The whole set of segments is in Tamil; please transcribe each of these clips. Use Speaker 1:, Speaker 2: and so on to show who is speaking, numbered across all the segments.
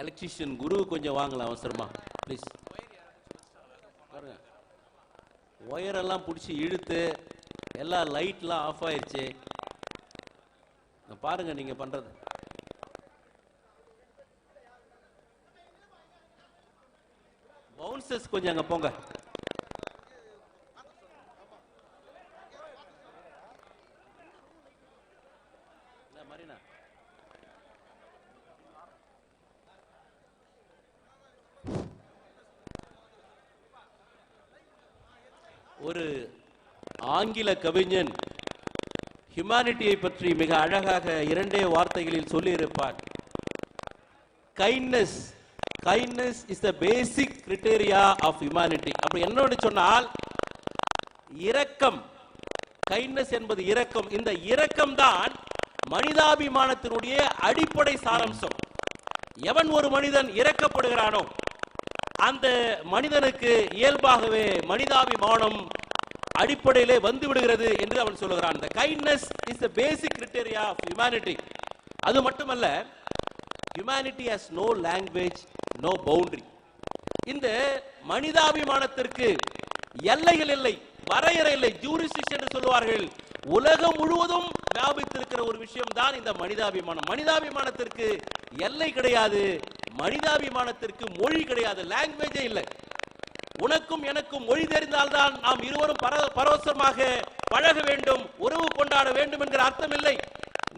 Speaker 1: எலக்ட்ரிஷியன் குரு கொஞ்சம் வாங்கலாம் அவசரமா ப்ளீஸ் பாருங்க. ஒயரெல்லாம் பிடிச்சி இழுத்து எல்லா லைட்லாம் ஆஃப் ஆயிடுச்சு பாருங்க நீங்க பண்றது. பவுன்சர்ஸ் கொஞ்சம் அங்க போங்க. மரினா? ஒரு ஆங்கில கவிஞன் ஹியூமானிட்டியை பற்றி மிக அழகாக இரண்டே வார்த்தைகளில் சொல்லியிருப்பார். Kindness kindness is the basic criteria of humanity அப்படி என்னோடு சொன்னால் இரக்கம். கைண்ட்னஸ் என்பது இரக்கம். இந்த இரக்கம் தான் மனிதாபிமானத்தினுடைய அடிப்படை சாராம்சம். எவன் ஒரு மனிதன் இறக்கப்படுகிறானோ அந்த மனிதனுக்கு இயல்பாகவே மனிதாபிமானம் அடிப்படையிலே வந்து விடுகிறது என்று அவன் சொல்லுகிறான். இந்த kindness is the basic criteria of humanity அது மட்டுமல்ல humanity has no language no boundary இந்த மனிதாபிமானத்திற்கு எல்லைகள் இல்லை வரையறை இல்லை ஜூரிஸ்டிக்ஷன் என்று சொல்லுவார்கள். உலகம் முழுவதும் வியாபித்திருக்கிற ஒரு விஷயம் தான் இந்த மனிதாபிமானம். மனிதாபிமானத்திற்கு எல்லை கிடையாது. மனிதாபிமானத்திற்கு மொழி கிடையாது லாங்குவேஜே இல்லை. உனக்கும் எனக்கும் மொழி தெரிந்தால்தான் நாம் இருவரும் பரவசமாக பழக வேண்டும் உறவு கொண்டாட வேண்டும் என்கிற அர்த்தம் இல்லை.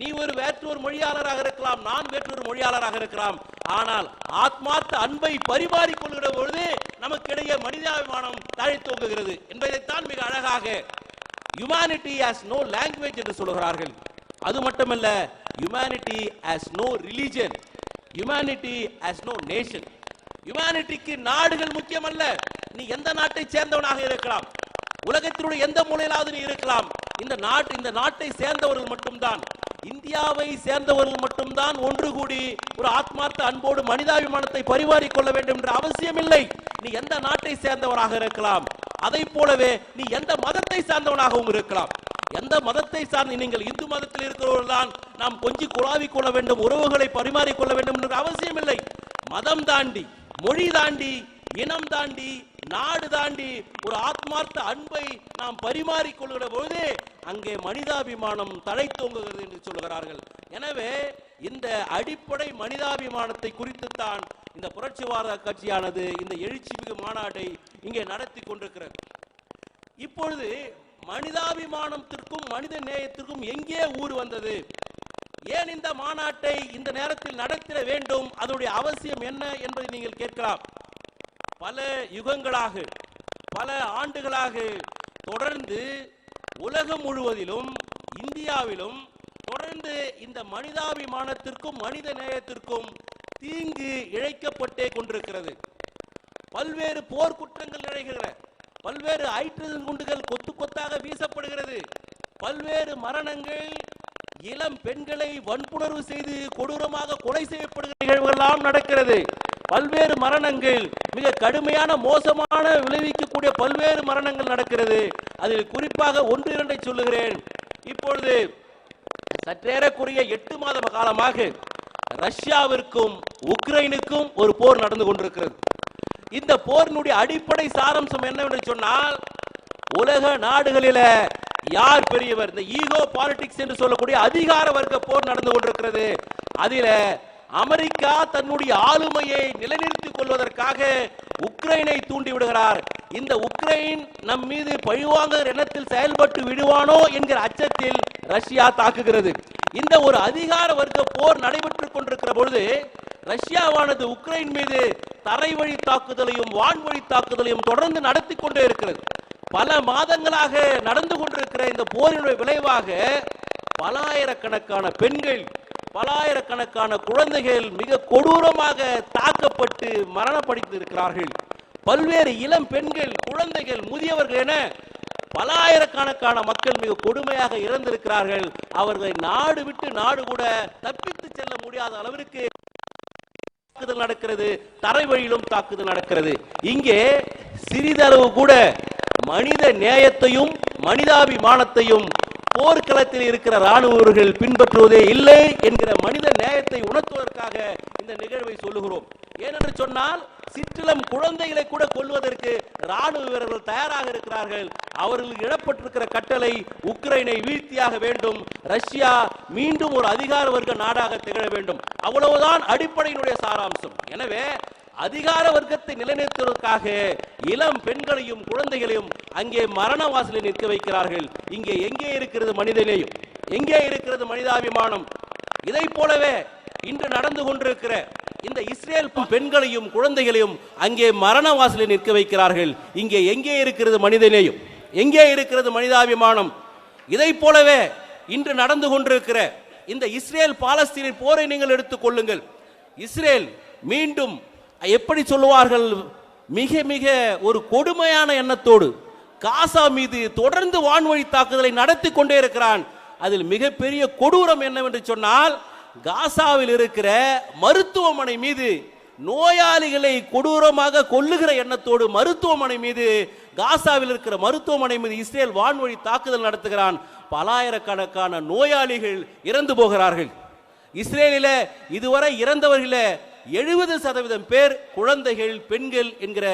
Speaker 1: நீ ஒரு வேற்றொரு மொழியாளராக இருக்கலாம் நான் வேற்றொரு மொழியாளராக இருக்கலாம். ஆனால் ஆத்மார்த்த அன்பை பரிமாறிக் கொள்கிற பொழுது நமக்கிடையே மனிதாபிமானம் தழைத்தோங்குகிறது என்பதைத்தான் மிக அழகாக ஹியூமானிட்டி ஆஸ் நோ லாங்குவேஜ் என்று சொல்கிறார்கள். அது மட்டுமல்ல humanity has no religion. Humanity has no nation ஹியூமானிட்டிக்கு நாடுகள் முக்கியமல்ல. நீ எந்த நாட்டை சேர்ந்தவனாக இருக்கலாம். உலகத்தினுடைய எந்த மூலையிலாவது நீ இருக்கலாம். இந்த நாட்டு இந்த நாட்டை சேர்ந்தவர்கள் மட்டும்தான். இந்தியாவை சேர்ந்தவர்கள் மட்டும்தான் ஒன்று கூடி ஒரு ஆத்மார்த்த அன்போடு மனிதாபிமானத்தை பரிமாறிக் கொள்ள வேண்டும் என்ற அவசியம் இல்லை நீ எந்த நாட்டை சேர்ந்தவராக இருக்கலாம். அதை போலவே நீ எந்த மதத்தை சார்ந்தவனாகவும் இருக்கலாம். எந்த மதத்தை சார்ந்து நீங்கள் இந்து மதத்தில் இருக்கிறவர்கள் தான் நாம் கொஞ்சி குழாவி கொள்ள வேண்டும் உறவுகளை பரிமாறிக்கொள்ள வேண்டும் என்ற அவசியம் இல்லை. மதம் தாண்டி மொழி தாண்டி இனம் தாண்டி நாடு தாண்டி ஒரு ஆத்மார்த்த அன்பை நாம் பரிமாறிக் கொள்கிற பொழுது அங்கே மனிதாபிமானம் தழைத்தோங்குகிறது என்று சொல்கிறார்கள் எனவே இந்த அடிப்படை மனிதாபிமானத்தை குறித்துத்தான் இந்த புரட்சிவாத கட்சியானது இந்த எழுச்சிமிகு மாநாட்டை இங்கே நடத்தி கொண்டிருக்கிறது. இப்பொழுது மனிதாபிமானத்திற்கும் மனித நேயத்திற்கும் எங்கே ஊர் வந்தது? ஏன் இந்த மாநாட்டை இந்த நேரத்தில் நடத்திட வேண்டும்? அதனுடைய அவசியம் என்ன என்பதை நீங்கள் கேட்கலாம். பல யுகங்களாக பல ஆண்டுகளாக தொடர்ந்து உலகம் முழுவதிலும் இந்தியாவிலும் தொடர்ந்து இந்த மனிதாபிமானத்திற்கும் மனித நேயத்திற்கும் தீங்கு இழைக்கப்பட்டே கொண்டிருக்கிறது. பல்வேறு போர்க்குற்றங்கள் குற்றங்கள் பல்வேறு ஹைட்ரஜன் குண்டுகள் கொத்து கொத்தாக வீசப்படுகிறது. பல்வேறு மரணங்கள் இளம் பெண்களை வன்புணர்வு செய்து கொடூரமாக கொலை செய்யப்படுகிற நிகழ்வுகள்லாம் நடக்கிறது. பல்வேறு மரணங்கள் மிக கடுமையான மோசமான விளைவிக்கக்கூடிய பல்வேறு மரணங்கள் நடக்கிறது. அதில் குறிப்பாக ஒன்று இரண்டை சொல்லுகிறேன். இப்பொழுது சற்றேறக்குரிய எட்டு மாத காலமாக ரஷ்யாவிற்கும் உக்ரைனுக்கும் ஒரு போர் நடந்து கொண்டிருக்கிறது. இந்த போரினுடைய அடிப்படை சாராம்சம் என்னவென்று சொன்னால் உலக நாடுகளில யார் பெரியவர்? இந்த ஈகோ பாலிடிக்ஸ் என்று சொல்லக்கூடிய அதிகார வர்க்க போர் நடந்து கொண்டிருக்கிறது. அதில அமெரிக்கா தன்னுடைய ஆளுமையை நிலைநிறுத்திக் கொள்வதற்காக உக்ரைனை தூண்டி விடுகிறார். இந்த உக்ரைன் நம் மீது பழிவாங்குகிற எண்ணத்தில் செயல்பட்டு விடுவானோ என்கிற அச்சத்தில் ரஷ்யா தாக்குகிறது. இந்த ஒரு அதிகார வர்க்க போர் நடைபெற்றுக் கொண்டிருக்கிற பொழுது ரஷ்யாவானது உக்ரைன் மீது தரை வழி தாக்குதலையும் வான்வழி தாக்குதலையும் தொடர்ந்து நடத்தி கொண்டே இருக்கிறது. பல மாதங்களாக நடந்து கொண்டிருக்கிற இந்த போரினுடைய விளைவாக பலாயிரக்கணக்கான பெண்கள் பலாயிரக்கணக்கான குழந்தைகள் மிக கொடூரமாக தாக்கப்பட்டு மரணப்படுத்தி இருக்கிறார்கள் பல்வேறு இளம் பெண்கள் குழந்தைகள் முதியவர்கள் என பலாயிரக்கணக்கான மக்கள் மிக கொடுமையாக இறந்திருக்கிறார்கள். அவர்களை நாடு விட்டு நாடு கூட தப்பித்து செல்ல முடியாத அளவிற்கு தாக்குதல் நடக்கிறது தரை வழியிலும் தாக்குதல் நடக்கிறது. இங்கே சிறிதளவு கூட மனித நேயத்தையும் மனிதாபிமானத்தையும் போர்க்களத்தில் இருக்கிற ராணுவர்கள் பின்பற்றுவதே இல்லை என்கிற மனித நேயத்தை உணர்த்துவதற்காக இந்த நிகழ்வை சொல்லுகிறோம். ஏனென்று சொன்னால் சிற்றிலம் குழந்தைகளை கூட கொள்வதற்கு ராணுவ வீரர்கள் தயாராக இருக்கிறார்கள். அவர்களுக்கு இடப்பட்டிருக்கிற கட்டளை உக்ரைனை வீழ்த்தியாக வேண்டும். ரஷ்யா மீண்டும் ஒரு அதிகார வர்க்க நாடாக திகழ வேண்டும். அவ்வளவுதான் அடிப்படையினுடைய சாராம்சம். எனவே அதிகார வர்க்கத்தை நிலைநிறுத்துவதற்காக இளம் பெண்களையும் குழந்தைகளையும் அங்கே மரண வாசலில் நிற்க வைக்கிறார்கள். இங்கே எங்கே இருக்கிறது மனிதநேயம்? எங்கே இருக்கிறது மனிதாபிமானம்? இதை போலவே இன்று நடந்து கொண்டிருக்கிற இந்த இஸ்ரேல் பெண்களையும் குழந்தைகளையும் அங்கே மரண வாசலில் நிற்க வைக்கிறார்கள். இங்கே எங்கே இருக்கிறது மனிதநேயம்? எங்கே இருக்கிறது மனிதாபிமானம்? இதை போலவே இன்று நடந்து கொண்டிருக்கிற இந்த இஸ்ரேல் பாலஸ்தீனின் போரை நீங்கள் எடுத்துக் கொள்ளுங்கள். இஸ்ரேல் மீண்டும் எப்படி சொல்லுவார்கள்? மிக மிக ஒரு கொடுமையான எண்ணத்தோடு காசா மீது தொடர்ந்து வான்வழி தாக்குதலை நடத்தி கொண்டே இருக்கிறான். அதில் மிகப்பெரிய கொடூரம் என்னவென்று சொன்னால் காசாவில் இருக்கிற மருத்துவமனை மீது நோயாளிகளை கொடூரமாக கொல்லுகிற எண்ணத்தோடு மருத்துவமனை மீது காசாவில் இருக்கிற மருத்துவமனை மீது இஸ்ரேல் வான்வழி தாக்குதல் நடத்துகிறான். பலாயிரக்கணக்கான நோயாளிகள் இறந்து போகிறார்கள். இஸ்ரேலில் இதுவரை இறந்தவர்களில் எழுபது சதவீதம் பேர் குழந்தைகள் பெண்கள் என்கிற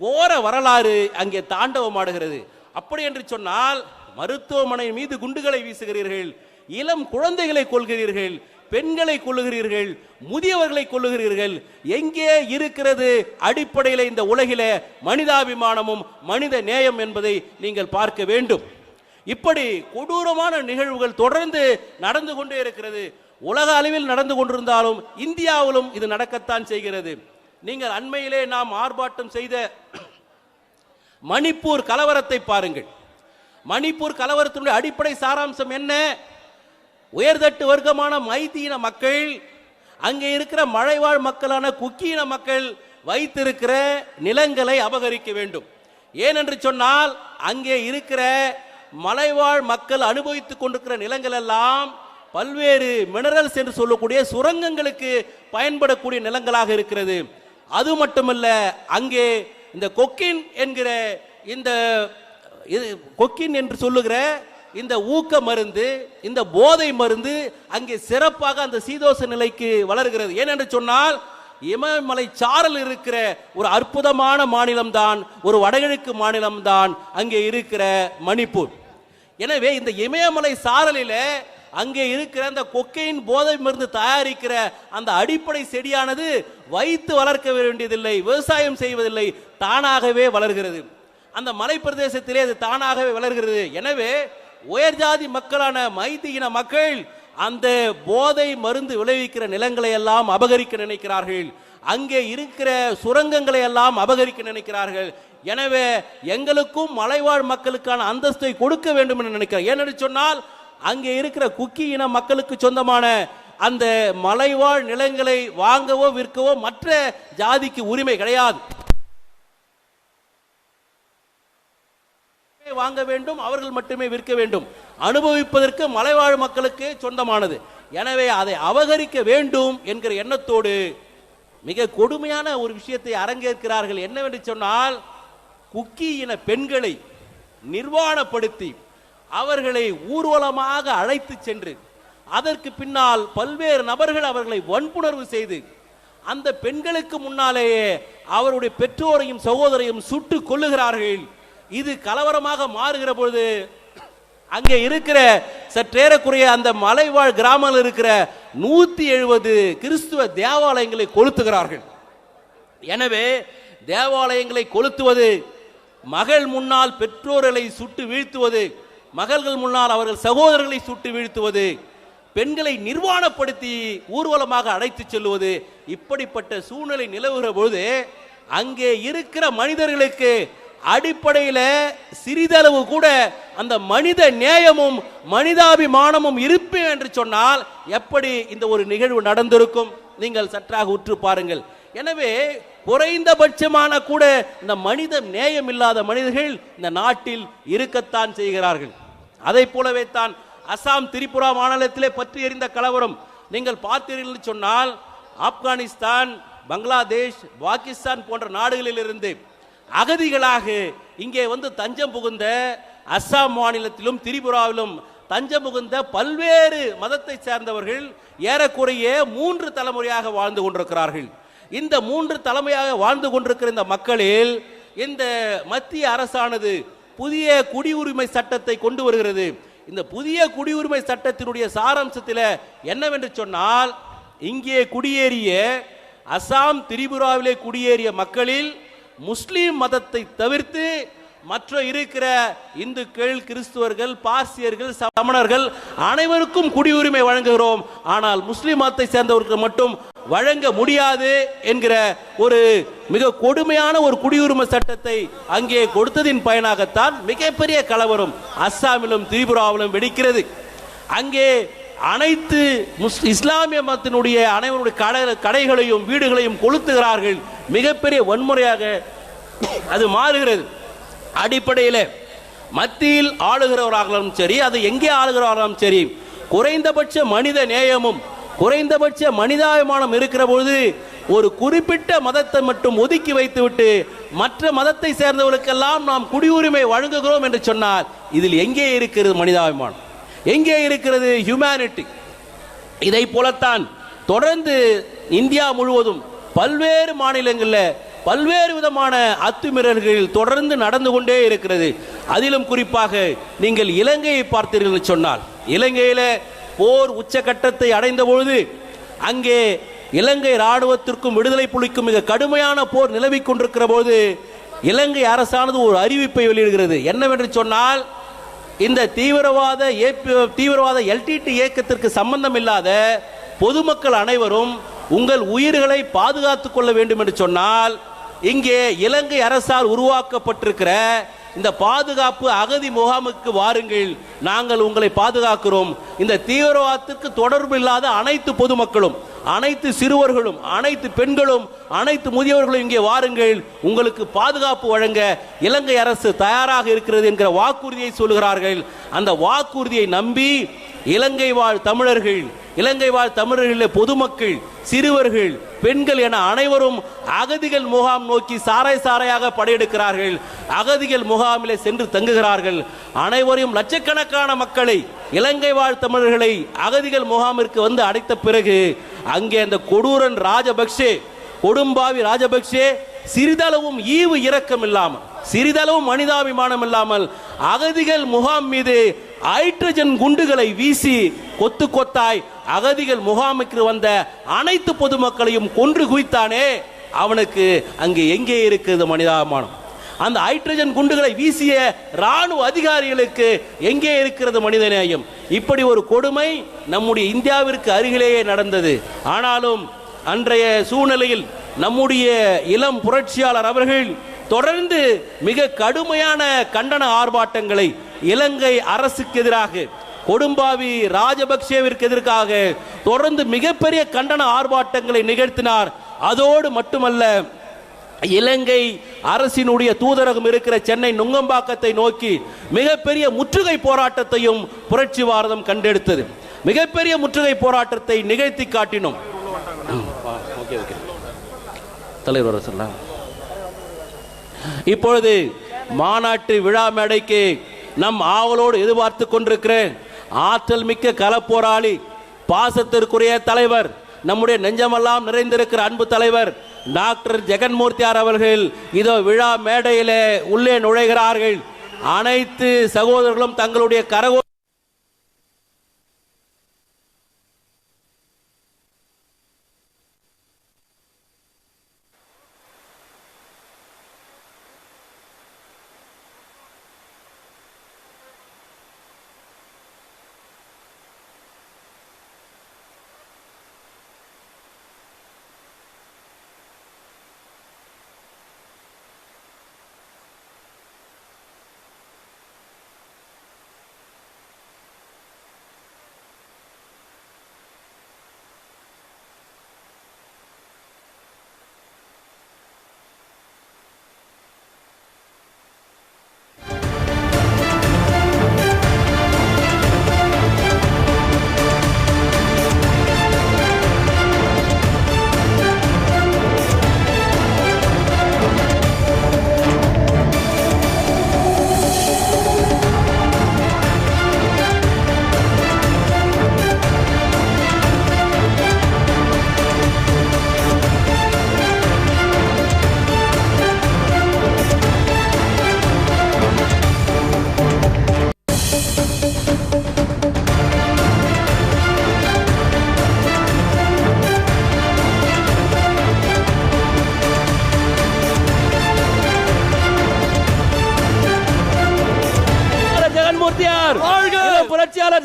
Speaker 1: கோர வரலாறு அங்கே தாண்டவமாடுகிறது. அப்படி என்று சொன்னால் மருத்துவமனை மீது குண்டுகளை வீசுகிறீர்கள் இளம் குழந்தைகளை கொள்கிறீர்கள் பெண்களை கொள்ளுகிறீர்கள் முதியவர்களை கொள்ளுகிறீர்கள் எங்கே இருக்கிறது அடிப்படையில் இந்த உலகில மனிதாபிமானமும் மனித நேயம் என்பதை நீங்கள் பார்க்க வேண்டும். இப்படி கொடூரமான நிகழ்வுகள் தொடர்ந்து நடந்து கொண்டே இருக்கிறது. உலக அளவில் நடந்து கொண்டிருந்தாலும் இந்தியாவிலும் இது நடக்கத்தான் செய்கிறது. நீங்கள் அண்மையிலே நாம் ஆர்ப்பாட்டம் செய்த மணிப்பூர் கலவரத்தை பாருங்கள். மணிப்பூர் கலவரத்தினுடைய அடிப்படை சாராம்சம் என்ன? உயர்தட்டு வர்க்கமான மைத்தீன மக்கள் அங்கே இருக்கிற மழைவாழ் மக்களான குக்கியின மக்கள் வைத்திருக்கிற நிலங்களை அபகரிக்க வேண்டும். ஏனென்று சொன்னால் அங்கே இருக்கிற மலைவாழ் மக்கள் அனுபவித்துக் கொண்டிருக்கிற நிலங்கள் எல்லாம் பல்வேறு மினரல்ஸ் என்று சொல்லக்கூடிய சுரங்கங்களுக்கு பயன்படக்கூடிய நிலங்களாக இருக்கிறது. அது மட்டுமல்ல அங்கே இந்த கொக்கின் என்கிற இந்த இது கொக்கின் என்று சொல்லுகிற இந்த ஊக்க மருந்து இந்த போதை மருந்து அங்கே சிறப்பாக அந்த சீதோச நிலைக்கு வளர்கிறது. ஏனென்று சொன்னால் இமயமலை சாரல் இருக்கிற ஒரு அற்புதமான மாநிலம்தான் ஒரு வடகிழக்கு மாநிலம்தான் அங்கே இருக்கிற மணிப்பூர். எனவே இந்த இமயமலை சாரலில் அங்கே இருக்கிற அந்த கொக்கையின் போதை மருந்து தயாரிக்கிற அந்த அடிப்படை செடியானது வைத்து வளர்க்க வேண்டியதில்லை விவசாயம் செய்வதில்லை தானாகவே வளர்கிறது. அந்த மலைப்பிரதேசத்திலே அது தானாகவே வளர்கிறது. எனவே உயர்ஜாதி மக்களான மைதியின மக்கள் அந்த போதை மருந்து விளைவிக்கிற நிலங்களை எல்லாம் அபகரிக்க நினைக்கிறார்கள். அங்கே இருக்கிற சுரங்கங்களை எல்லாம் அபகரிக்க நினைக்கிறார்கள். எனவே எங்களுக்கும் மலைவாழ் மக்களுக்கான அந்தஸ்தை கொடுக்க வேண்டும் என்று நினைக்கிறார். ஏனென்று சொன்னால் அங்கே இருக்கிற குக்கி இன மக்களுக்கு சொந்தமான அந்த மலைவாழ் நிலங்களை வாங்கவோ விற்கவோ மற்ற ஜாதிக்கு உரிமை கிடையாது. வாங்க வேண்டும் அவர்கள் மட்டுமே விற்க வேண்டும். அனுபவிப்பதற்கு மலைவாழ் மக்களுக்கு சொந்தமானது. எனவே அதை அபகரிக்க வேண்டும் என்கிற எண்ணத்தோடு மிக கொடுமையான ஒரு விஷயத்தை அரங்கேற்கிறார்கள். என்னவென்று சொன்னால் குக்கி இன பெண்களை நிர்வாணப்படுத்தி அவர்களை ஊர்வலமாக அழைத்து சென்று அதற்கு பின்னால் பல்வேறு நபர்கள் அவர்களை வன்புணர்வு செய்து அந்த பெண்களுக்கு முன்னாலேயே அவருடைய பெற்றோரையும் சகோதரையும் சுட்டு கொள்ளுகிறார்கள் இது கலவரமாக மாறுகிற பொழுது அங்கே இருக்கிற சற்றேறக்குறைய அந்த மலைவாழ் கிராமங்கள் இருக்கிற நூத்தி எழுபது கிறிஸ்துவ தேவாலயங்களை கொளுத்துகிறார்கள். எனவே தேவாலயங்களை கொளுத்துவது மகள் முன்னால் பெற்றோர்களை சுட்டு வீழ்த்துவது மகள்கள் முன்னால் அவர்கள் சகோதரர்களை சுட்டு வீழ்த்துவது பெண்களை நிர்வாணப்படுத்தி ஊர்வலமாக அழைத்து செல்வது இப்படிப்பட்ட சூழ்நிலை நிலவுகிற பொழுது அங்கே இருக்கிற மனிதர்களுக்கு அடிப்படையில் சிறிதளவு கூட அந்த மனித நேயமும் மனிதாபிமானமும் இருப்பேன் என்று சொன்னால் எப்படி இந்த ஒரு நிகழ்வு நடந்திருக்கும்? நீங்கள் சற்றாக உற்று பாருங்கள். எனவே குறைந்தபட்சமான கூட இந்த மனித நேயம் இல்லாத மனிதர்கள் இந்த நாட்டில் இருக்கத்தான் செய்கிறார்கள். அதை போலவே தான் அசாம் திரிபுரா மாநிலத்திலே பற்றி எறிந்த கலவரம். நீங்கள் பார்த்தீர்கள் என்று சொன்னால் ஆப்கானிஸ்தான் பங்களாதேஷ் பாகிஸ்தான் போன்ற நாடுகளிலிருந்து அகதிகளாக இங்கே வந்து தஞ்சம் புகுந்த அஸ்ஸாம் மாநிலத்திலும் திரிபுராவிலும் தஞ்சம் புகுந்த பல்வேறு மதத்தை சேர்ந்தவர்கள் ஏறக்குறைய மூன்று தலைமுறையாக வாழ்ந்து கொண்டிருக்கிறார்கள். இந்த மூன்று தலைமையாக வாழ்ந்து கொண்டிருக்கிற இந்த மக்களில் இந்த மத்திய அரசானது புதிய குடியுரிமை சட்டத்தை கொண்டு வருகிறது. இந்த புதிய குடியுரிமை சட்டத்தினுடைய சாராம்சத்தில் என்னவென்று சொன்னால் இங்கே குடியேறிய அசாம் திரிபுராவிலே குடியேறிய மக்களில் முஸ்லீம் மதத்தை தவிர்த்து மற்ற இருக்கிற இந்துக்கள் கிறிஸ்துவர்கள் பார்சியர்கள் சமணர்கள் அனைவருக்கும் குடியுரிமை வழங்குகிறோம். ஆனால் முஸ்லிம் மதத்தை சேர்ந்தவர்களுக்கு மட்டும் வழங்க முடியாது என்கிற ஒரு மிக கொடுமையான ஒரு குடியுரிமை சட்டத்தை அங்கே கொடுத்ததின் பயனாகத்தான் மிகப்பெரிய கலவரம் அஸ்ஸாமிலும் திரிபுராவிலும் வெடிக்கிறது. அங்கே அனைத்து முஸ் இஸ்லாமிய மதத்தினுடைய அனைவருடைய கடை கடைகளையும் வீடுகளையும் கொளுத்துகிறார்கள். மிகப்பெரிய வன்முறையாக அது மாறுகிறது. அடிப்படையில் மத்தியில் ஆளுகிறவராகலும் சரி அது எங்கே ஆளுகிறாராலும் சரி குறைந்தபட்ச மனித நேயமும் குறைந்தபட்ச மனிதாபிமானம் இருக்கிற பொழுது ஒரு குறிப்பிட்ட மதத்தை மட்டும் ஒதுக்கி வைத்துவிட்டு மற்ற மதத்தை சேர்ந்தவர்களுக்கெல்லாம் நாம் குடியுரிமை வழங்குகிறோம் என்று சொன்னால் இதில் எங்கே இருக்கிறது மனிதாபிமானம்? எங்கே இருக்கிறது ஹியூமனிட்டி இதை போலத்தான் தொடர்ந்து இந்தியா முழுவதும் பல்வேறு மாநிலங்களில் பல்வேறு விதமான அத்துமீறல்கள் தொடர்ந்து நடந்து கொண்டே இருக்கிறது. அதிலும் குறிப்பாக நீங்கள் இலங்கையை பார்த்தீர்கள் சொன்னால் இலங்கையில் போர் உச்சகட்டத்தை அடைந்த பொழுது அங்கே இலங்கை ராணுவத்திற்கும் விடுதலை புலிக்கும் மிக கடுமையான போர் நிலவிக் கொண்டிருக்கிற போது இலங்கை அரசானது ஒரு அறிவிப்பை வெளியிடுகிறது. என்னவென்று சொன்னால் இந்த தீவிரவாத ஏபி- தீவிரவாத எல்டிடி இயக்கத்திற்கு சம்பந்தம் இல்லாத பொதுமக்கள் அனைவரும் உங்கள் உயிர்களை பாதுகாத்துக் கொள்ள வேண்டும் என்று சொன்னால் இங்கே இலங்கை அரசால் உருவாக்கப்பட்டிருக்கிற இந்த பாதுகாப்பு அகதி முகாமுக்கு வாருங்கள். நாங்கள் உங்களை பாதுகாக்கிறோம். இந்த தீவிரவாதத்திற்கு தொடர்பு இல்லாத அனைத்து பொதுமக்களும் அனைத்து சிறுவர்களும் அனைத்து பெண்களும் அனைத்து முதியவர்களும் இங்கே வாருங்கள். உங்களுக்கு பாதுகாப்பு வழங்க இலங்கை அரசு தயாராக இருக்கிறது என்கிற வாக்குறுதியை சொல்கிறார்கள். அந்த வாக்குறுதியை நம்பி இலங்கை வாழ் தமிழர்கள் இலங்கை வாழ் தமிழர்களில் பொதுமக்கள் சிறுவர்கள் பெண்கள் என அனைவரும் அகதிகள் முகாம் நோக்கி சாறை சாறையாக படையெடுக்கிறார்கள். அகதிகள் முகாமிலே சென்று தங்குகிறார்கள். அனைவரையும் லட்சக்கணக்கான மக்களை இலங்கை வாழ் தமிழர்களை அகதிகள் முகாமிற்கு வந்து அடைத்த பிறகு அங்கே அந்த கொடூரன் ராஜபக்சே கொடும்பாவி ராஜபக்சே சிறிதளவும் ஈவு இரக்கம் இல்லாமல் சிறிதளவும் மனிதாபிமானம் இல்லாமல் அகதிகள் முகாம் மீது ஹைட்ரஜன் குண்டுகளை வீசி கொத்து கொத்தாய் அகதிகள் முகாமுக்கு வந்த அனைத்து பொதுமக்களையும் கொன்று குவித்தானே? அவனுக்கு அங்கே எங்கே இருக்கிறது மனிதாபிமானம்? அந்த ஹைட்ரஜன் குண்டுகளை வீசிய ராணுவ அதிகாரிகளுக்கு எங்கே இருக்கிறது மனிதநேயம்? இப்படி ஒரு கொடுமை நம்முடைய இந்தியாவிற்கு அருகிலேயே நடந்தது. ஆனாலும் அன்றைய சூழ்நிலையில் நம்முடைய இளம் புரட்சியாளர் அவர்கள் தொடர்ந்து மிக கடுமையான கண்டன ஆர்ப்பாட்டங்களை இலங்கை அரசுக்கு எதிராக கொடும்பாவி ராஜபக்சேவிற்கு எதிராக தொடர்ந்து மிகப்பெரிய கண்டன ஆர்ப்பாட்டங்களை நிகழ்த்தினார். அதோடு மட்டுமல்ல இலங்கை அரசினுடைய தூதரகம் இருக்கிற சென்னை நுங்கம்பாக்கத்தை நோக்கி மிகப்பெரிய முற்றுகை போராட்டத்தையும் புரட்சி பாரதம் கண்டெடுத்தது. மிகப்பெரிய முற்றுகை போராட்டத்தை நிகழ்த்தி காட்டினோம். தலைவர் இப்பொழுது மாநாட்டு விழா மேடைக்கு நம் ஆவலோடு எதிர்பார்த்து கொண்டிருக்கிறேன். ஆற்றல் மிக்க களப்போராளி பாசத்திற்குரிய தலைவர் நம்முடைய நெஞ்சமெல்லாம் நிறைந்திருக்கிற அன்பு தலைவர் டாக்டர் ஜெகன்மூர்த்தியார் அவர்கள் இதோ விழா மேடையிலே உள்ளே நுழைகிறார்கள். அனைத்து சகோதரர்களும் தங்களுடைய கரகோ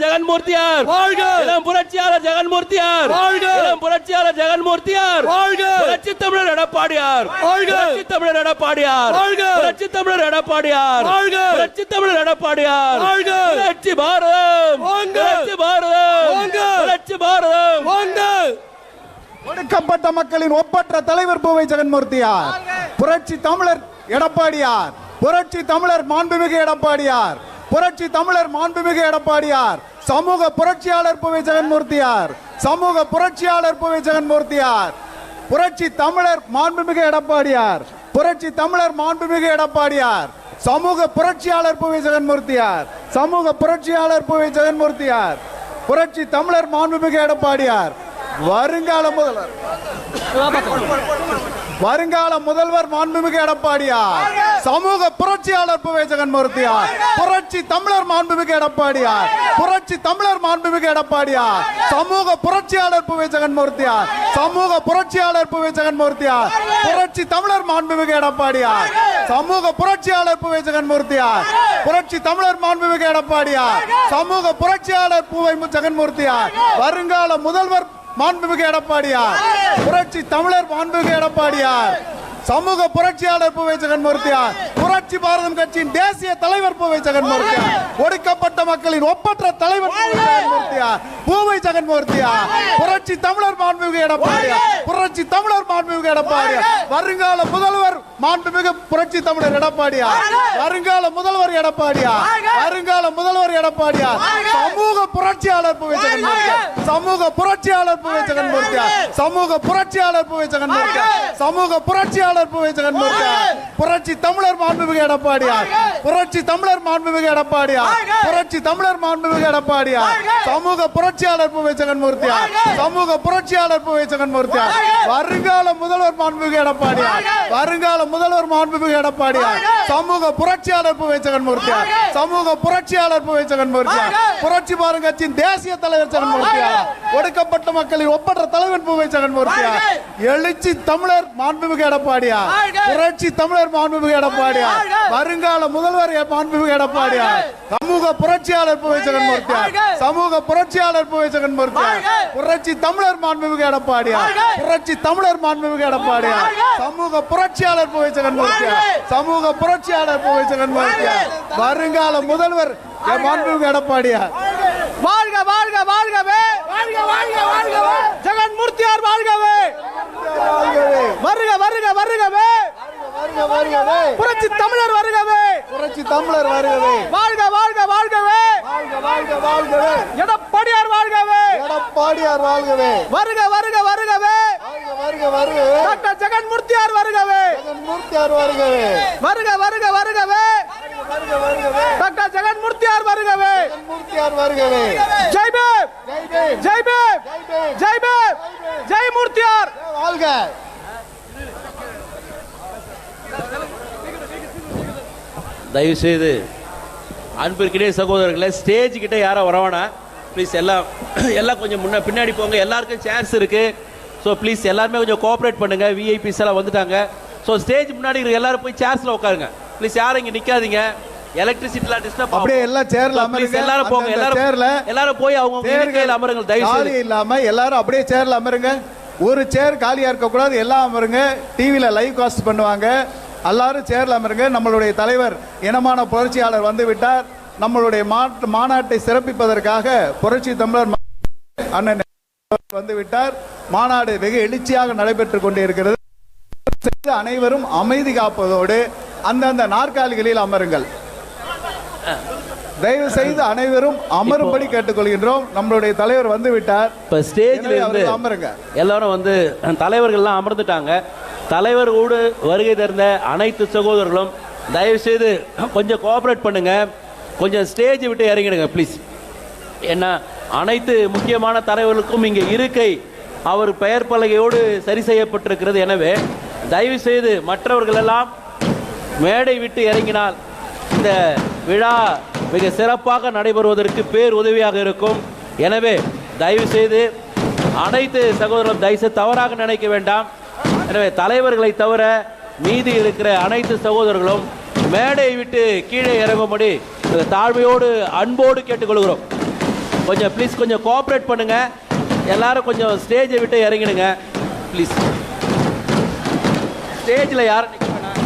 Speaker 1: jangan
Speaker 2: murtiar.
Speaker 1: Warga. Dalam pura
Speaker 2: ciara
Speaker 1: jangan murtiar. Warga.
Speaker 2: Dalam pura ciara jangan murtiar. Warga.
Speaker 1: புரட்சி தமிழர் எடப்பாடியார்.
Speaker 2: வாழ்க!
Speaker 1: புரட்சி தமிழர் எடப்பாடியார்.
Speaker 2: வாழ்க!
Speaker 1: புரட்சி தமிழர் எடப்பாடியார்.
Speaker 2: வாழ்க!
Speaker 1: புரட்சி தமிழர் எடப்பாடியார்.
Speaker 2: வாழ்க!
Speaker 1: புரட்சி பாரதம்.
Speaker 2: வாழ்க!
Speaker 1: புரட்சி பாரதம்.
Speaker 2: வாழ்க!
Speaker 1: புரட்சி பாரதம்.
Speaker 2: வாங்க.
Speaker 3: ஒடுக்கப்பட்ட மக்களின் ஒப்பற்ற தலைவர் பூவை ஜெகன்மூர்த்தியார். புரட்சி தமிழர் எடப்பாடியார். புரட்சி தமிழர் மாண்புமிகு எடப்பாடியார். புரட்சி தமிழர் மாண்புமிகு எடப்பாடியார். சமூக புரட்சியாளர் பூவை ஜெகன்மூர்த்தியார். சமூக புரட்சியாளர் பூவை ஜெகன்மூர்த்தியார். புரட்சி தமிழர் மாண்புமிகு எடப்பாடியார். புரட்சி தமிழர் மாண்புமிகு எடப்பாடியார். சமூக புரட்சியாளர் புவி ஜெகன்மூர்த்தியார். சமூக புரட்சியாளர் புவி ஜெகன்மூர்த்தியார். புரட்சி தமிழர் மாண்புமிகு எடப்பாடியார். வருங்கால முதல்வர். வருங்கால முதல்வர் மாண்புமிகு எடப்பாடியார் சமூக புரட்சியாளர் புவை ஜெகன்மூர்த்தியார் புரட்சி தமிழர் மாண்புமிகு எடப்பாடியார் புரட்சி தமிழர் மாண்புமிகு எடப்பாடியார் சமூக புரட்சியாளர் புவை ஜெகன்மூர்த்தியார் சமூக புரட்சியாளர் புவை ஜெகன்மூர்த்தியார் புரட்சி தமிழர் மாண்புமிகு எடப்பாடியார் சமூக புரட்சியாளர் புவை ஜெகன்மூர்த்தியார் புரட்சி தமிழர் மாண்புமிகு எடப்பாடியார் சமூக புரட்சியாளர் பூவை ஜெகன்மூர்த்தியார் வருங்கால முதல்வர் மாண்புமிகு எடப்பாடியார். புரட்சி தமிழர் மாண்புமிகு எடப்பாடியார். சமூக புரட்சியாளர் பூவை ஜெகன்மூர்த்தியார். புரட்சி பாரதம் கட்சியின் தேசிய தலைவர் பூவை ஜெகன்மூர்த்தியார் ஒடுக்கப்பட்ட மக்களின் ஒப்பற்ற தலைவர் பூவை ஜெகன்மூர்த்தியார் பூவை ஜெகன்மூர்த்தியார் புரட்சி தமிழர் மாண்புமிகு எடப்பாடியார் புரட்சி தமிழர் மாண்புமிகு எடப்பாடியார் வருங்கால முதல்வர் மாண்புமிகு புரட்சி தமிழர் எடப்பாடியார் வருங்கால முதல்வர் எடப்பாடியார் வருங்கால முதல்வர் எடப்பாடியார் சமூக புரட்சியாளர் பூவை ஜெகன்மூர்த்தியார் சமூக புரட்சியாளர் பூவை ஜெகன்மூர்த்தியார் சமூக புரட்சியாளர் பூவை ஜெகன்மூர்த்தியார் சமூக புரட்சியாளர் பூவை ஜெகன்மூர்த்தியார் புரட்சி தமிழர் மாண்புமிகு எடப்பாடியார். புரட்சி தமிழர் மாண்புமிகு எடப்பாடியார். புரட்சி தமிழர் மாண்புமிகு எடப்பாடியார். சமூக புரட்சியாளர் பூவை ஜெகன்மூர்த்தியார். சமூக புரட்சியாளர் பூவை ஜெகன்மூர்த்தியார். வருங்கால முதல்வர் மாண்புமிகு எடப்பாடியார். வருங்கால முதல்வர் மாண்புமிகு எடப்பாடியார். சமூக புரட்சியாளர் பூவை ஜெகன்மூர்த்தியார். சமூக புரட்சியாளர் பூவை ஜெகன்மூர்த்தியார். புரட்சி கட்சியின் தேசிய தலைவர் ஜெகன்மூர்த்தியார். ஒடுக்கப்பட்ட மக்களின் ஒப்பற்ற தலைவன் பூவை ஜெகன்மூர்த்தியார். எழுச்சி தமிழர் மாண்புமிகு எடப்பாடியார். புரட்சி தமிழர் மாண்புமிகு எடப்பாடியார். வருங்கால முதல்வர் மாண்புமிகு எடப்பாடியார். சமூக புரட்சியாளர் பூவை ஜெகன்மூர்த்தியார் சமூக புரட்சியாளர் பூவை ஜெகன்மூர்த்தியார் புரட்சி தமிழர் மாண்புமிகு எடப்பாடியார். புரட்சி தமிழர் மாண்புமிகு எடப்பாடியார். சமூக புரட்சியாளர் பூவை ஜெகன்மூர்த்தியார் சமூக புரட்சியாளர் பூவை ஜெகன்மூர்த்தியார் வருங்கால முதல்வர் மாண்புமிகு எடப்பாடியார்.
Speaker 2: வாழ்க வாழ்க வாழ்கவே ஜெகன்மூர்த்தியார் வாழ்கவே
Speaker 3: வாழ்கவே
Speaker 2: வருக வருக வருகவே
Speaker 3: வருக வருகவே.
Speaker 2: புரட்சி தமிழர் வருகவே.
Speaker 3: புரட்சி தமிழர் வருகவே.
Speaker 2: வாழ்க வாழ்க வாழ்கவே.
Speaker 3: வாழ்க வாழ்க வாழ்கவே.
Speaker 2: எடப்பாடியார் வாழ்கவே.
Speaker 3: எடப்பாடியார் வாழ்கவே.
Speaker 2: வருக வருக வருகவே.
Speaker 3: வருக வருகவே.
Speaker 2: டாக்டர் ஜெகன்மூர்த்தியார் வருகவே.
Speaker 3: மூர்த்தியார் வருகவே.
Speaker 2: வருக வருக வருகவே.
Speaker 3: வருக
Speaker 2: டாக்டர் ஜெகன்மூர்த்தியார் வருகவே.
Speaker 3: மூர்த்தியார் வருகவே.
Speaker 2: ஜெய் பீம்.
Speaker 3: ஜெய் பீம்.
Speaker 2: ஜெய் பீம். ஜெய் பீம். ஜெய் மூர்த்தியார்.
Speaker 3: வாழ்க.
Speaker 1: தயவு செய்து அன்பிற்கிடையே சகோதரர்களே ஸ்டேஜ் கிட்ட யாரும் வரவேணா ப்ளீஸ் எல்லாம் எல்லாம் கொஞ்சம் முன்ன பின்னாடி போங்க. எல்லாருக்கும் சேர்ஸ் இருக்கு. ஸோ ப்ளீஸ் எல்லாருமே கொஞ்சம் கோஆப்ரேட் பண்ணுங்க. விஐபிஸ் எல்லாம் வந்துட்டாங்க. ஸோ ஸ்டேஜ் முன்னாடி இருக்கிற எல்லாரும் போய் சேர்ஸ்ல உட்காருங்க. ப்ளீஸ் யாரும் இங்க நிக்காதீங்க. எலக்ட்ரிசிட்டிலாம் டிஸ்டர்ப்
Speaker 3: அப்படியே எல்லாம் சேர்ல அமருங்க.
Speaker 1: எல்லாரும் போங்க. எல்லாரும்
Speaker 3: சேர்ல
Speaker 1: எல்லாரும் போய் அவங்க இருக்கையில் அமருங்கள். தயவு செய்து
Speaker 3: இல்லாம எல்லாரும் அப்படியே சேர்ல அமருங்க. ஒரு சேர் காலியா இருக்க கூடாது எல்லாம் அமருங்க. டிவில லைவ் காஸ்ட் பண்ணுவாங்க. எல்லாரும் சேர்ல அமருங்க நம்மளுடைய தலைவர் இனமான புரட்சியாளர் வந்து விட்டார் நம்மளுடைய மாநாட்டை சிறப்பிப்பதற்காக புரட்சி தமிழர் அண்ணன் வந்து விட்டார் மாநாடு வெகு எழுச்சியாக நடைபெற்றுக் கொண்டிருக்கிறது. அனைவரும் அமைதி காப்பதோடு அந்தந்த நாற்காலிகளில் அமருங்கள். தயவு செய்து அனைவரும் அமரும்படி கேட்டுக்கொள்கின்றோம். நம்மளுடைய தலைவர் வந்து விட்டார்
Speaker 1: இப்ப ஸ்டேஜ்ல இருந்து
Speaker 3: அமருங்க.
Speaker 1: எல்லாரும் வந்து தலைவர்கள்லாம் அமர்ந்துட்டாங்க. தலைவரோடு வருகை தந்த அனைத்து சகோதரர்களும் தயவு செய்து கொஞ்சம் கோஆப்ரேட் பண்ணுங்க. கொஞ்சம் ஸ்டேஜ் விட்டு இறங்கிடுங்க ப்ளீஸ் ஏன்னா அனைத்து முக்கியமான தலைவர்களுக்கும் இங்கே இருக்கை அவர் பெயர் பலகையோடு சரி செய்யப்பட்டிருக்கிறது. எனவே தயவு செய்து மற்றவர்கள் எல்லாம் மேடை விட்டு இறங்கினால் இந்த விழா மிக சிறப்பாக நடைபெறுவதற்கு பேர் உதவியாக இருக்கும். எனவே தயவு செய்து அனைத்து சகோதரர்களும் தயவு தவறாக நினைக்க வேண்டாம். எனவே தலைவர்களை தவிர மீதி இருக்கிற அனைத்து சகோதரர்களும் மேடை விட்டு கீழே இறங்கும்படி தாழ்மையோடு அன்போடு கேட்டுக்கொள்கிறோம். கொஞ்சம் ப்ளீஸ் கொஞ்சம் கோஆப்ரேட் பண்ணுங்க. எல்லாரும் கொஞ்சம் ஸ்டேஜை விட்டு இறங்கிடுங்க. ப்ளீஸ் ஸ்டேஜில் யாரும் நிற்க வேணாம்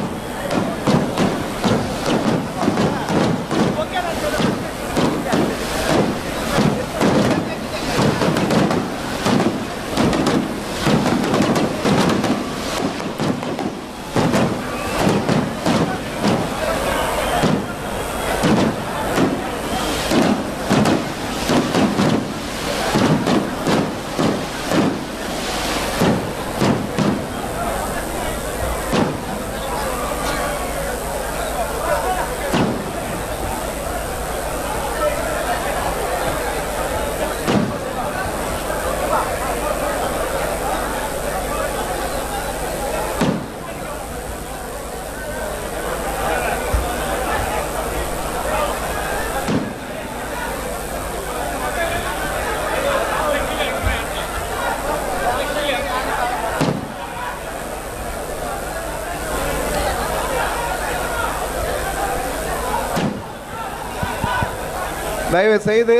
Speaker 3: தயவு செய்து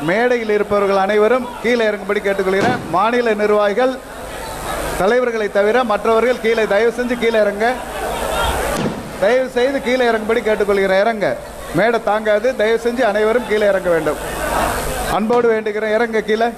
Speaker 3: மேடையில் இருப்பவர்கள் அனைவரும் கீழே இறங்கும்படி கேட்டுக்கொள்கிறேன். மாநில நிர்வாகிகள் தலைவர்களை தவிர மற்றவர்கள் கீழே தயவு செஞ்சு கீழே இறங்க. தயவு செய்து கீழே இறங்கும்படி கேட்டுக்கொள்கிறேன். இறங்க. மேடை தாங்காது. தயவு செஞ்சு அனைவரும் கீழே இறங்க வேண்டும். அன்போடு வேண்டுகிறேன். இறங்க கீழே.